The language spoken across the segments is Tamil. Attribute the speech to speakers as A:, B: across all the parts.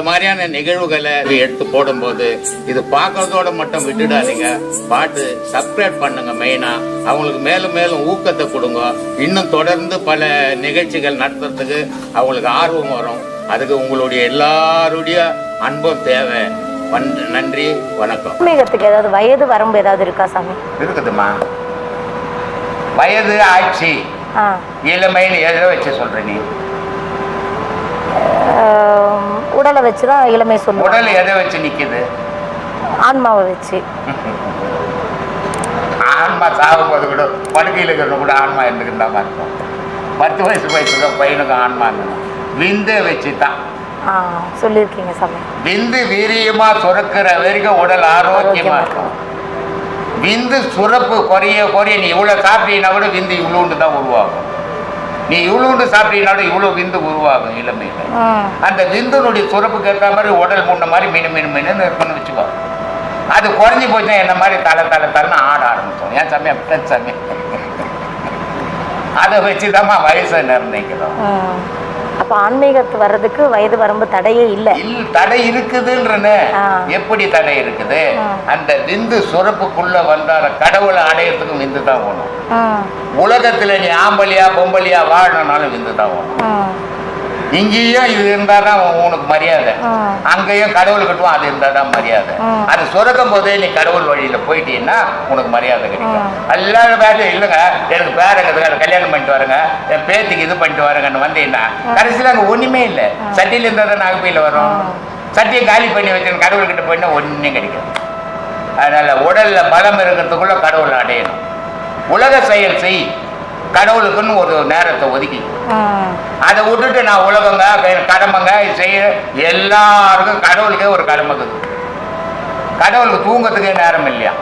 A: இந்த மாதிரியான நிகழ்வுகளை எடுத்து போடும்போது இது பார்க்கறதோட மட்டும் விட்டுடாதீங்க. பாட்டு சப்ஸ்கிரைப் பண்ணுங்க மெயினா அவங்களுக்கு மேலும் மேலும் ஊக்கத்தை கொடுங்க. இன்னும் தொடர்ந்து பல நிகழ்ச்சிகள் நடத்துறதுக்கு அவங்களுக்கு ஆர்வம் வரும். அதுக்கு உங்களுடைய எல்லாருடைய அன்பும் தேவை. நன்றி வணக்கம்.
B: ஆன்மீகத்துக்கு ஏதாவது வயது வரம்பு ஏதாவது இருக்கா சாமி?
A: இருக்குதுமா வயது ஆட்சி. இளமைன்னு எதை வச்சு சொல்ற நீ
B: உடலை வச்சு தான் இளமை சொல்லுவோம்
A: உடல் எதை வச்சு நிக்குது?
B: ஆன்மாவை வச்சு.
A: ஆன்மா சாகும்போது கூட படுக்கையில் இருக்கிற கூட ஆன்மா இருந்துக்கிட்டு இருக்கும் பத்து வயசு வயசுக்கு பையனுக்கும் ஆன்மா இருந்தது. விந்தை வச்சு தான்
B: சொல்லியிருக்கீங்க சாமி.
A: விந்து வீரியமா சுரக்கிற வரைக்கும் உடல் ஆரோக்கியமா இருக்கும். விந்து சுரப்பு குறைய குறைய நீ இவ்வளோ சாப்பிட்டீங்கன்னா கூட விந்து இவ்வளோண்டு தான் உருவாகும். நீ இவ்வளோண்டு சாப்பிட்டீங்கன்னா கூட இவ்வளோ விந்து உருவாகும் இளமையில் அந்த விந்துனுடைய சுரப்புக்கு ஏற்ற மாதிரி உடல் முன்ன மாதிரி மினு மினு மினுன்னு இருக்குன்னு வச்சுக்கோ. அது குறைஞ்சி போச்சுன்னா என்ன மாதிரி தலை தலை தலைன்னு ஆட ஆரம்பிச்சோம் ஏன் சாமி அப்படி சாமி. அதை வச்சு வயசை நிர்ணயிக்கிறோம்.
B: அப்போ ஆன்மீகத்து வர்றதுக்கு வயது வரம்பு தடையே இல்லை.
A: இல் தடை இருக்குதுன்றனே. எப்படி தடை இருக்குது. அந்த விந்து சுரப்புக்குள்ள வந்தால கடவுளை அடையறதுக்கும் விந்து தான் வேணும்.
B: ம்
A: உலகத்துல நீ ஆம்பளியா பொம்பளியா வாழணும்னாலும் விந்து தான் வேணும்.
B: ம்
A: இங்கேயும் இது இருந்தால் தான் உனக்கு மரியாதை. அங்கேயும் கடவுள் கிட்டும் அது இருந்தால் தான் மரியாதை. அது சுரக்கும் போதே நீ கடவுள் வழியில் போயிட்டீங்கன்னா உனக்கு மரியாதை கிடைக்கும். எல்லாரும் வேலை இல்லைங்க. எனக்கு பேரங்க அதை கல்யாணம் பண்ணிட்டு வரேங்க. என் பேத்திக்கு இது பண்ணிட்டு வரேங்கன்னு வந்தீங்கன்னா கடைசியில் அங்கே ஒன்றுமே இல்லை. சட்டியில் இருந்தால் தான் நாகப்பையில் வரும். சட்டியை காலி பண்ணி வச்சு கடவுள்கிட்ட போயின்னா ஒன்றும் கிடைக்கும் அதனால் உடலில் பலம் இருக்கிறதுக்குள்ள கடவுளை அடையணும். உலக செயல் செய். கடவுளுக்குன்னு ஒரு நேரத்தை ஒதுக்கி. அதை விட்டுட்டு நான் உலகங்க கடமைங்க செய்ய எல்லாருக்கும் கடவுளுக்கே ஒரு கடமை இருக்குது. கடவுளுக்கு தூங்கத்துக்கே நேரம் இல்லையா?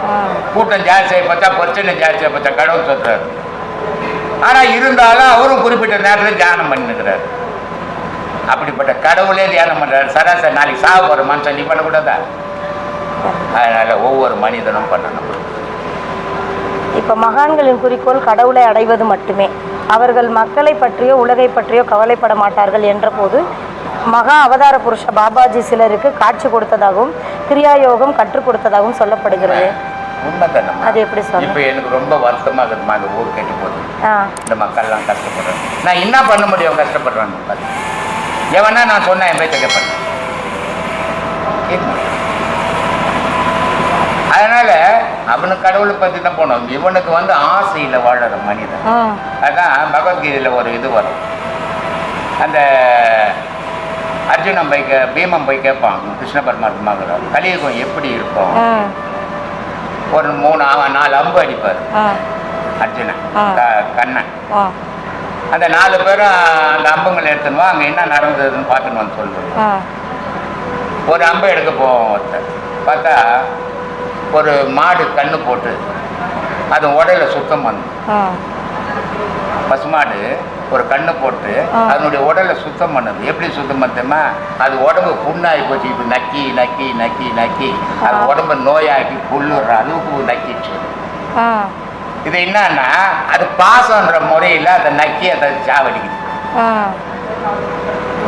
A: கூட்டம் ஜாஸ்தியாக பார்த்தா பிரச்சனை ஜாஸ்தியாக பார்த்தா கடவுள் சொல்றாரு. ஆனால் இருந்தாலும் அவரும் குறிப்பிட்ட நேரத்தில் தியானம் பண்ணிக்கிறார். அப்படிப்பட்ட கடவுளே தியானம் பண்ணுறாரு சராசரி நாளைக்கு சாக போகிற மனுஷன் நீ பண்ணக்கூடாதா? அதனால் ஒவ்வொரு மனிதனும் பண்ணணும்.
B: இப்போ மகான்களின் குறிக்கோள் கடவுளை அடைவது மட்டுமே. அவர்கள் மக்களை பற்றியோ உலகை பற்றியோ கவலைப்பட மாட்டார்கள் என்றபோது மகா அவதார புருஷ பாபாஜி சிலருக்கு காட்சி கொடுத்ததாகவும் கிரியாயோகம் கற்றுக் கொடுத்ததாகவும் சொல்லப்படுகிறது. அது எப்படி சொல்ல
A: இப்போ எனக்கு ரொம்ப வருத்தமாக இருக்குதுமா அந்த ஊர் கெட்டு போகுது இந்த மக்கள்லாம் கஷ்டப்படுறாங்க. நான் என்ன பண்ண முடியும் கஷ்டப்படுறான்னு பாரு. எவனா நான் சொன்னேன் என் பேச்ச கேட்பேன். அதனால அவனுக்கு கடவுளை பற்றி தான் போனோம். இவனுக்கு வந்து ஆசையில் வாழற மனிதன். அதான் பகவத்கீதையில் ஒரு இது வரும். அந்த அர்ஜுனன் போய் கே பீமன் போய் கேட்பான் கிருஷ்ண பரமாத்மாங்கிற கலியுகம் எப்படி இருக்கும்? ஒரு மூணு நாலு அம்பு அடிப்பார். அர்ஜுனன் கண்ணன். அந்த நாலு பேரும் அந்த அம்புங்களை எடுத்துன்னு அங்கே என்ன நடந்ததுன்னு பார்த்துன்னு வந்து சொல்லுவோம் ஒரு அம்பை எடுக்க போவோம் ஒருத்தர். பார்த்தா ஒரு மாடு கண்ணு போட்டு அது உடல சுத்தம் பண்ணும் பசுமாடு ஒரு கண்ணு போட்டு. அதனுடைய உடலை சுத்தம் பண்ணுது. எப்படி சுத்தம் பண்ணுமா அது உடம்பு புண்ணாகி போச்சு. இப்போ நக்கி நக்கி நக்கி நக்கி. அது. உடம்பு நோயாக்கி புல்லுற அளவுக்கு நக்கிச்சு இது என்னன்னா அது பாசன்ற முறையில் அதை நக்கி அதை சாவடிக்குது.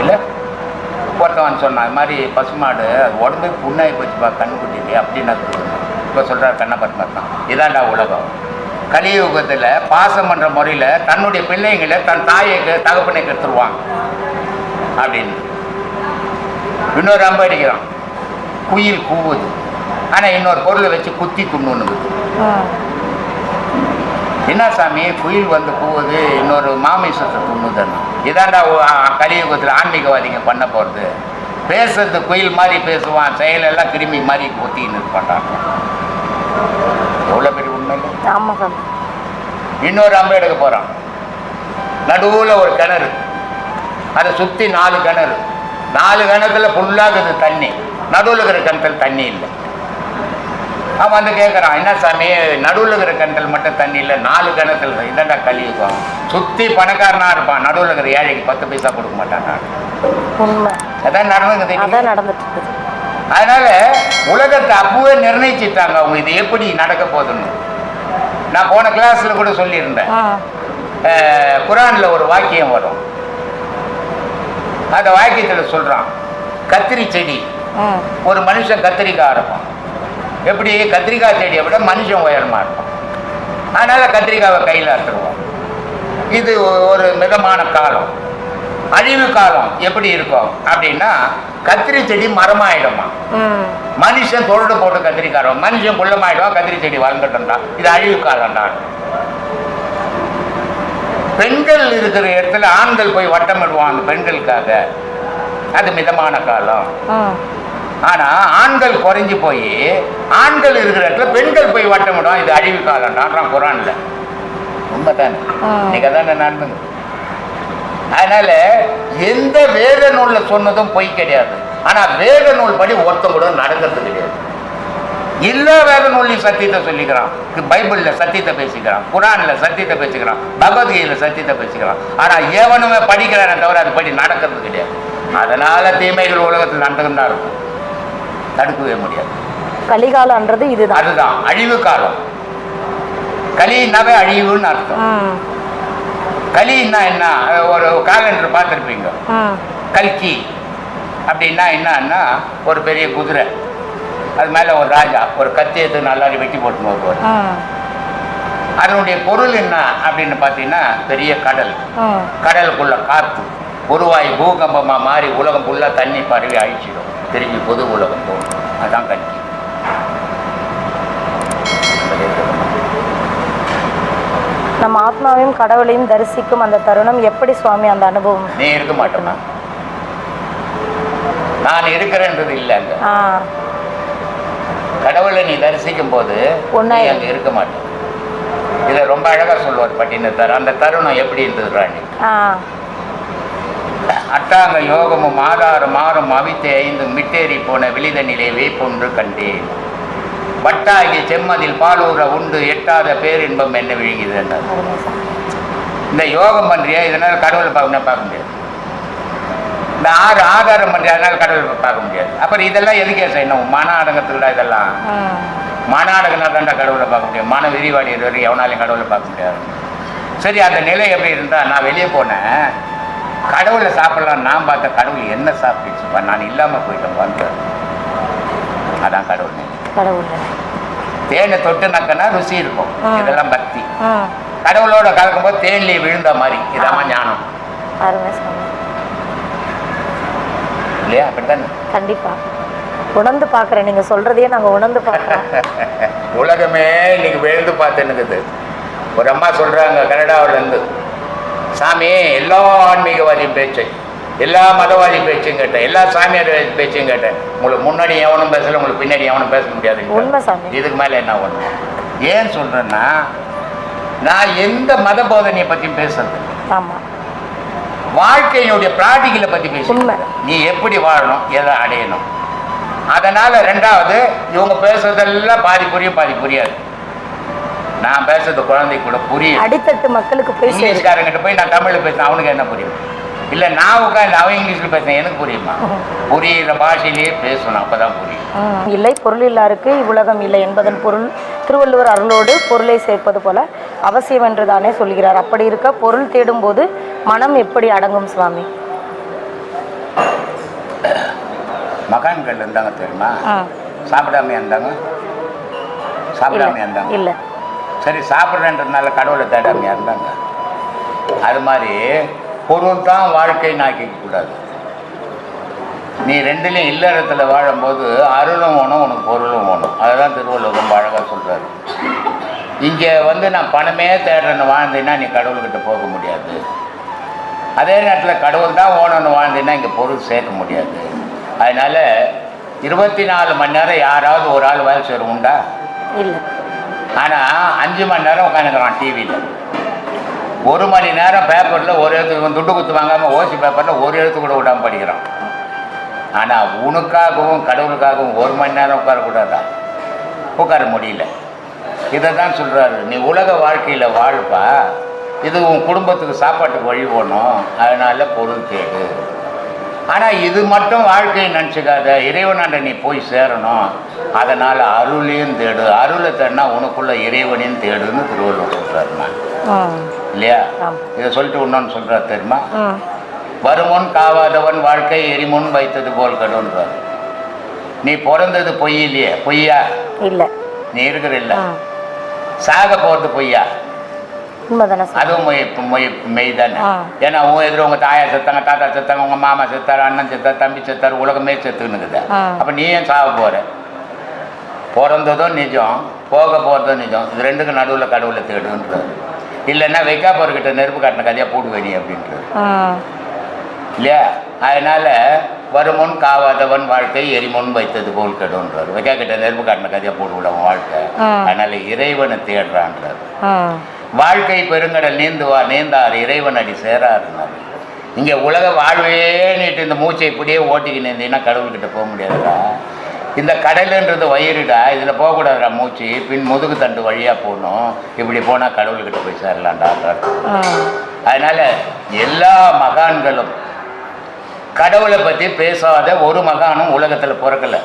A: இல்லை? ஒருத்தவன் சொன்னான் இது மாதிரி பசுமாடு அது உடம்பே புண்ணாகி போச்சுப்பா கண்ணுக்குட்டி அப்படின்னு இப்போ சொல்கிறார் கண்ணபத்மர் தான் இதாண்டா உலகம். கலியுகத்தில் பாசம் பண்ணுற முறையில் தன்னுடைய பிள்ளைங்களை தன் தாயை தகப்பனை கெடுத்துருவான் அப்படின்னு. இன்னொரு அம்பு அடிக்கிறான். குயில் கூவுது. ஆனால் இன்னொரு பொருளை வச்சு குத்தி துண்ணுன்னு என்ன சாமி? குயில் வந்து கூவுது இன்னொரு மாமிசத்தை துண்ணுதுன்னு. இதாண்டா கலியுகத்தில் ஆன்மீகவாதிங்க பண்ண போகிறது பேசுறது குயில் மாதிரி பேசுவான் செயலெல்லாம் கிருமி மாதிரி ஊத்தின்னு இருப்பான்டான் எவ்வளோ பெரிய உண்மை இல்லை
B: ஆமாம் சாமி
A: இன்னொரு அம்பை எடுக்க போகிறான் நடுவில் ஒரு கிணறு. அதை சுற்றி நாலு கிணறு. நாலு கிணத்துல ஃபுல்லாக இருக்குது தண்ணி. நடுவில் இருக்கிற கிணத்துல தண்ணி இல்லை. அவன் வந்து கேட்குறான் என்ன சாமி நடுவில் இருக்கிற கிணத்துல மட்டும் தண்ணி இல்லை நாலு கிணத்துல இதாண்டா கலியுகம் சுற்றி பணக்காரனாக இருப்பான். நடுவில் இருக்கிற ஏழைக்கு பத்து பைசா கொடுக்க மாட்டான் அதான் நடந்துக்குது
B: நடந்துட்டு
A: அதனால உலகத்தை அப்பவே நிர்ணயிச்சிட்டாங்க அவங்க. இது எப்படி நடக்க போகுதுன்னு. நான் போன கிளாஸ்ல கூட சொல்லியிருந்தேன். குரான்ல ஒரு வாக்கியம் வரும். அந்த வாக்கியத்தில் சொல்றான் கத்திரி செடி. ஒரு மனுஷன் கத்திரிக்காய் அரைப்பான். எப்படி? கத்திரிக்காய் செடியை விட மனுஷன் உயரமாக இருக்கும் அதனால் கத்திரிக்காவை கையில் அறுத்துருவோம். இது ஒரு மிதமான காலம். அழிவு காலம் எப்படி இருக்கும் அப்படின்னா கத்திரி செடி மரமாயிடுமா? மனுஷன் தொழுடு போட்டு கத்திரிக்காய் மனுஷன் குள்ளமாயிடுவான் கத்திரி செடி வளர்ந்துட்டா இது அழிவு காலம் தான். பெண்கள் இருக்கிற இடத்துல ஆண்கள் போய் வட்டமிடுவாங்க பெண்களுக்காக. அது மிதமான காலம். ஆனா ஆண்கள் குறைஞ்சு போய் ஆண்கள் இருக்கிற இடத்துல பெண்கள் போய் வட்டமிடும் இது அழிவு காலம் தான். குரான்ல. உண்மைதானே. இன்னைக்கு தானே நடந்துங்க அதனால எந்த வேத நூல்ல சொன்னதும் பொய் கிடையாது. ஆனா வேத நூல் படி ஒருத்தன் கூட நடக்கிறது கிடையாது. எல்லா வேத நூல்லையும் சத்தியத்தை சொல்லிக்கிறான். பைபிள்ல சத்தியத்தை பேசிக்கிறான். குரான்ல சத்தியத்தை பேசிக்கிறான். பகவத்கீதையில சத்தியத்தை பேசிக்கிறான். ஆனா எவனுமே படிக்கிறானே தவிர அது படி நடக்கிறது கிடையாது. அதனால தீமைகள் உலகத்தில் நடந்துகிட்டு தான் இருக்கும். தடுக்கவே முடியாது.
B: கலிகாலன்றது இதுதான்.
A: அதுதான். அழிவு காலம் கலினாவே அழிவுன்னு அர்த்தம். கலின்னா என்ன? ஒரு காலண்டர் பார்த்துருப்பீங்க. கல்கி. அப்படின்னா என்னன்னா ஒரு பெரிய குதிரை. அது மேலே ஒரு ராஜா. ஒரு கத்தி எடுத்து நல்லா வெட்டி போட்டுன்னு வருவார். அதனுடைய பொருள் என்ன அப்படின்னு பார்த்தீங்கன்னா பெரிய கடல். கடலுக்குள்ள காற்று. உருவாய் பூகம்பமாக மாறி உலகம் ஃபுல்லாக தண்ணி பரவி அழிச்சிடும். திரும்பி பொது உலகம் போகும். அதான் கல்கி.
B: நம்ம ஆத்மாவையும் கடவுளையும் தரிசிக்கும் அந்த தருணம் எப்படி சுவாமி அந்த அனுபவம்?
A: நீ இருக்க மாட்டேனா நான் இருக்கிறேன்றது இல்லை அங்க. கடவுளை நீ தரிசிக்கும் போது நீ. அங்க இருக்க மாட்டேன். இதை ரொம்ப அழகா சொல்லுவார் பட்டினத்தார் அந்த தருணம் எப்படி இருந்தது ராணி? அட்டாங்க யோகமும் ஆதாரம் மாறும் அவித்தை ஐந்து மிட்டேறி போன விழிதனிலே வேப்பொன்று கண்டேன். வட்டாகி செம்மதில் பாலூர உண்டு எட்டாத பேரின்பம் என்ன விழுங்குது என்றார். இந்த யோகம் பண்றியா? இதனால் கடவுளை பார்க்கணும் பார்க்க முடியாது. இந்த ஆறு ஆதாரம் பண்றியா? அதனால கடவுளை பார்க்க முடியாது. அப்புறம் இதெல்லாம் எதுக்கே செய்யணும்? மன அடங்கத்துக்குள்ள இதெல்லாம். மன அடங்கினா தாண்டா கடவுளை பார்க்க முடியும். மன விரிவாடி வரைக்கும் எவனாலையும் கடவுளை பார்க்க முடியாது. சரி அந்த நிலை எப்படி இருந்தா நான் வெளியே போனேன். கடவுளை சாப்பிடலாம் நான் பார்த்த கடவுள் என்ன சாப்பிட்டுச்சுப்பா நான் இல்லாமல் போயிட்டேன் வந்து அதான் கடவுள்.
B: கடவுள்
A: தேனை தொட்டு நக்கனா ருசி இருக்கும். இதெல்லாம் பக்தி. கடவுளோட கலக்கும்போது தேன்லேயே விழுந்த மாதிரி. இதாம ஞானம். இல்லையா? அப்படித்தானே?
B: கண்டிப்பா. உணர்ந்து பார்க்குறேன். நீங்க சொல்றதையே நாங்க உணர்ந்து பார்க்குறோம்.
A: உலகமே இன்னைக்கு விழுந்து பார்த்துன்னுக்குது. ஒரு அம்மா சொல்றாங்க கனடாவுல இருந்து சாமி எல்லா ஆன்மீகவாதியும் பேச்சு எல்லா மதவாதி பேச்சும் கேட்டேன். எல்லா சாமியார் பேச்சும் கேட்டேன். உங்களுக்கு முன்னாடி எவனும் பேசல உங்களுக்கு பின்னாடி எவனும் பேச முடியாது. இதுக்கு மேல என்ன ஒண்ணு ஏன் சொல்றேன்னா நான் எந்த மத போதனையை பத்தியும் பேசுறது வாழ்க்கையினுடைய பிராக்டிக்கலை பத்தி. பேசுறேன் நீ எப்படி வாழணும் எதை அடையணும்? அதனால ரெண்டாவது இவங்க பேசுறதெல்லாம் பாதி புரியும் பாதி புரியாது. நான் பேசுறது குழந்தை கூட புரியும்.
B: அடித்தட்டு மக்களுக்கு போய்
A: இங்கிலீஷ்காரங்கிட்ட போய் நான் தமிழ்ல பேசினேன் அவனுக்கு என்ன புரியும்? இல்ல நான் உட்காந்து அவன் இங்கிலீஷ்ல பேசுறேன் எனக்கு புரியுமா? புரியுற பாஷையிலேயே பேசணும். அப்பதான் புரியும்.
B: ம், இல்லை பொருள் இல்லாருக்கு இவ்வுலகம் இல்லை என்பதன் பொருள். திருவள்ளுவர் அருளோடு பொருளை சேர்ப்பது போல அவசியம் என்று தானே சொல்கிறார். அப்படி இருக்க பொருள் தேடும்போது மனம் எப்படி அடங்கும் சுவாமி?
A: மகான்கள் இருந்தாங்க தெரியுமா? சாப்பிடாம இருந்தாங்க? சாப்பிடாம இருந்தாங்க?
B: இல்லை.
A: சரி சாப்பிட்றேன்றதுனால கடவுளை தேடாமையா இருந்தாங்க? அது மாதிரி பொருள் தான் வாழ்க்கை நாக்கிக்க கூடாது. நீ ரெண்டுலையும் இல்லறத்துல வாழும்போது அருளும் வேணும் உனக்கு பொருளும் வேணும். அதுதான் திருவள்ளுவர் ரொம்ப அழகாக சொல்கிறாரு இங்கே வந்து நான் பணமே தேடுறேன்னு வாழ்ந்தேன்னா நீ கடவுள்கிட்ட போக முடியாது. அதே நேரத்தில் கடவுள் தான் ஓணும்னு வாழ்ந்தேன்னா இங்கே பொருள் சேர்க்க முடியாது. அதனால இருபத்தி நாலு மணி நேரம் யாராவது ஒரு ஆள் வேலை செய்கிற உண்டா? ஆனால் அஞ்சு மணி நேரம் உட்காந்துக்கிறான் டிவியில் ஒரு மணி நேரம் பேப்பரில் ஒரு எழுத்து துண்டு குத்து வாங்காமல் ஓசி பேப்பரில் ஒரு எழுத்து கூட விடாமல் படிக்கிறான். ஆனால் உனக்காகவும் கடவுளுக்காகவும் ஒரு மணி நேரம் உட்காரக்கூடாதா? உட்கார முடியல. இதை தான் சொல்கிறாரு நீ உலக வாழ்க்கையில் வாழ்ப்பா. இது உன் குடும்பத்துக்கு சாப்பாட்டுக்கு வழி போகணும் அதனால் பொருள் தேடு. ஆனால் இது மட்டும் வாழ்க்கையை நினச்சிக்காத. இறைவனாண்ட நீ போய் சேரணும். அதனால் அருளையும் தேடு. அருளை தேடினா உனக்குள்ள இறைவனையும் தேடுன்னு திருவள்ளுவர் சொல்கிறாருமா இல்லையா. இதை சொல்லிட்டு இன்னொன்று சொல்கிறார் தெரியுமா? வருமுன் காவாதவன் வாழ்க்கை எரிமுன் வைத்தது போல் கடுன்றார் நீ பிறந்தது பொய் இல்லையே? பொய்யா?
B: இல்ல.
A: நீ இருக்கிற இல்ல. சாக போறது பொய்யா? அதுவும் மொய் மொய் மெய் தானே. ஏன்னா உன் எதிர உங்க தாயா செத்தாங்க தாத்தா செத்தாங்க உங்க மாமா செத்தாரு அண்ணன் செத்தார் தம்பி செத்தார் உலகமே செத்துக்குனுக்குது. அப்ப நீ ஏன் சாக போற? பிறந்ததும் நிஜம் போக போறதும் நிஜம். இது ரெண்டுக்கும் நடுவுல கடவுளை தேடுன்றாரு. இல்லைன்னா வைக்கா போறக்கிட்ட நெருப்பு காட்டின கதையா போடுவேணி அப்படின்றாரு.
B: ம்
A: இல்லையா? அதனால வருமுன் காவாதவன் வாழ்க்கை எரிமுன் வைத்தது போல் கெடுன்றார் வைக்கா கிட்ட நெருப்பு காட்டின கதையா போட்டு விடுவன் வாழ்க்கை. அதனால இறைவனை தேடுறான்றார். வாழ்க்கை பெருங்கடல் நீந்துவார் நீந்தார் இறைவன் அடி சேராருனார் இங்கே உலக வாழ்வே நீட்டு இந்த மூச்சை இப்படியே ஓட்டிக்கின்னு இருந்தீங்கன்னா கடவுள்கிட்ட போக முடியாதுடா. இந்த கடலுன்றது வயிறுடா இதில் போகக்கூடாதுடா மூச்சு பின் முதுகு தண்டு வழியாக போகணும். இப்படி போனால் கடவுள்கிட்ட போய் சேரலான்டான்றார் அதனால எல்லா மகான்களும் கடவுளை பற்றி பேசாத ஒரு மகானும் உலகத்தில் பிறக்கல.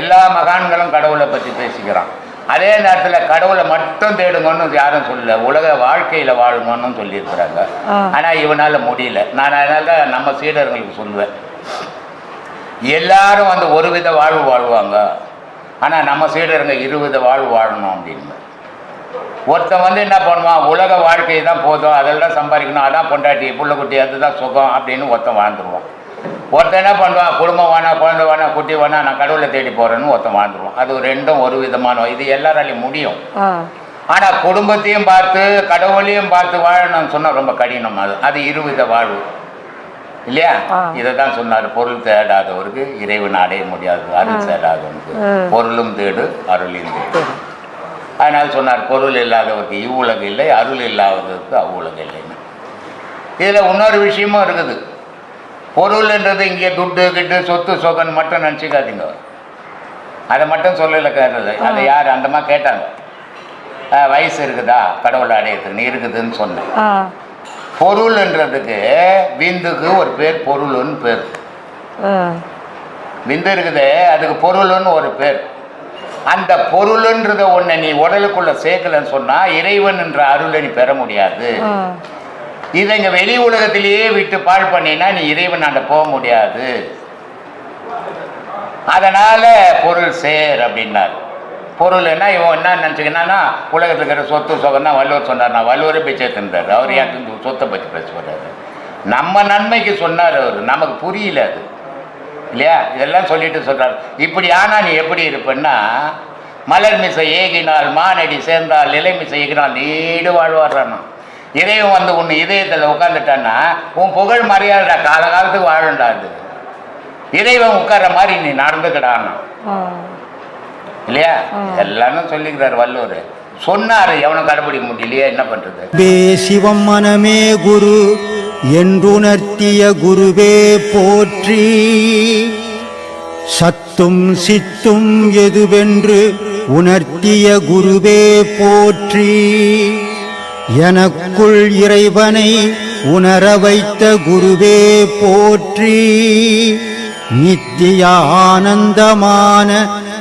A: எல்லா மகான்களும் கடவுளை பற்றி பேசிக்கிறான். அதே நேரத்தில் கடவுளை மட்டும் தேடுங்கன்னு யாரும் சொல்லல. உலக வாழ்க்கையில் வாழுங்கன்னு சொல்லியிருக்கிறாங்க. ஆனால் இவனால் முடியல. நான் அதனால தான் நம்ம சீடர்களுக்கு சொல்லுவேன். எல்லாரும் வந்து ஒரு வித வாழ்வு வாழ்வாங்க. ஆனால் நம்ம சீடருங்க இருவித வாழ்வு வாழணும் அப்படின்னு. ஒருத்தன் வந்து என்ன பண்ணுவான்? உலக வாழ்க்கை தான் போதும். அதெல்லாம் சம்பாதிக்கணும். அதான் பொண்டாட்டி புள்ள குட்டி அதுதான் சுகம் அப்படின்னு ஒருத்தன் வாழ்ந்துருவான். ஒருத்தன் என்ன பண்ணுவான்? குடும்பம் வேணா குழந்தை வேணா குட்டி வேணா நான் கடவுளை தேடி போகிறேன்னு ஒருத்தன் வாழ்ந்துருவான். அது ரெண்டும் ஒரு விதமான இது எல்லாராலையும் முடியும். ஆனால் குடும்பத்தையும் பார்த்து கடவுளையும் பார்த்து வாழணும்னு சொன்னால் ரொம்ப கடினம். அது அது இருவித வாழ்வு. இல்லையா. இதை தான் சொன்னார். பொருள் தேடாதவருக்கு இறைவன் அடைய முடியாது. அருள் தேடாதவனுக்கு. பொருளும் தேடு அருளையும் தேடு. அதனால் சொன்னார் பொருள் இல்லாதவருக்கு இவ்வுலகு இல்லை அருள் இல்லாதவருக்கு அவ்வுலகு இல்லைன்னு. இதில் இன்னொரு விஷயமும் இருக்குது. பொருள்ன்றது இங்கே துட்டு கிட்டு சொத்து சொகன் மட்டும் நினச்சிக்காதீங்க. அதை மட்டும் சொல்லலை கேட்டது. அதை யார் அந்தமா கேட்டாங்க? வயசு இருக்குதா? கடவுளை அடையிறதுக்கு நீ இருக்குதுன்னு சொன்னேன். பொருள்ன்றதுக்கு விந்துக்கு ஒரு பேர் பொருள்னு பேர். விந்து இருக்குது அதுக்கு பொருள்னு ஒரு பேர். அந்த பொருள்ன்றத ஒன்றை நீ உடலுக்குள்ள சேர்க்கலன்னு சொன்னா இறைவன் என்ற அருளை நீ பெற முடியாது. இதை இங்க வெளி உலகத்திலேயே விட்டு பாழ் பண்ணினா நீ இறைவன் அண்ட போக முடியாது. அதனால பொருள் சேர் அப்படின்னாரு. பொருள்னா இவன் என்ன நினச்சிக்கினா உலகத்தில் இருக்கிற சொத்து சொகம் தான் வள்ளுவர் சொன்னார். நான் வள்ளுவரே பிச்சை தந்தார் அவர் இந்த சொத்தை பற்றி பேச போறாரு? நம்ம நன்மைக்கு சொன்னார் அவர். நமக்கு புரியல அது. இல்லையா? இதெல்லாம் சொல்லிட்டு சொல்றாரு. இப்படி ஆனா நீ எப்படி இருப்பேன்னா மலர் மிசை ஏகினால் மானடி சேர்ந்தால் நிலை மிசை ஏகினால் நீடு வாழ்வாடுறானா இறைவன் வந்து உன் இதயத்தில் உட்காந்துட்டான்னா உன் புகழ் மரியாதை காலகாலத்துக்கு வாழண்டா அது. இறைவன் உட்கார்ற மாதிரி நீ நடந்துக்கிடானா. இல்லையா? எல்லாரும் சொல்லிக்கிறார் வள்ளுவர். சொன்னாரு எவனும் கடைபிடிக்க முடியலையே என்ன பண்றது?
C: பே சிவம் மனமே குரு என்றுணர்த்திய குருவே போற்றி. சத்தும் சித்தும் எதுவென்று உணர்த்திய குருவே போற்றி. எனக்குள் இறைவனை உணர வைத்த குருவே போற்றி. நித்திய ஆனந்தமான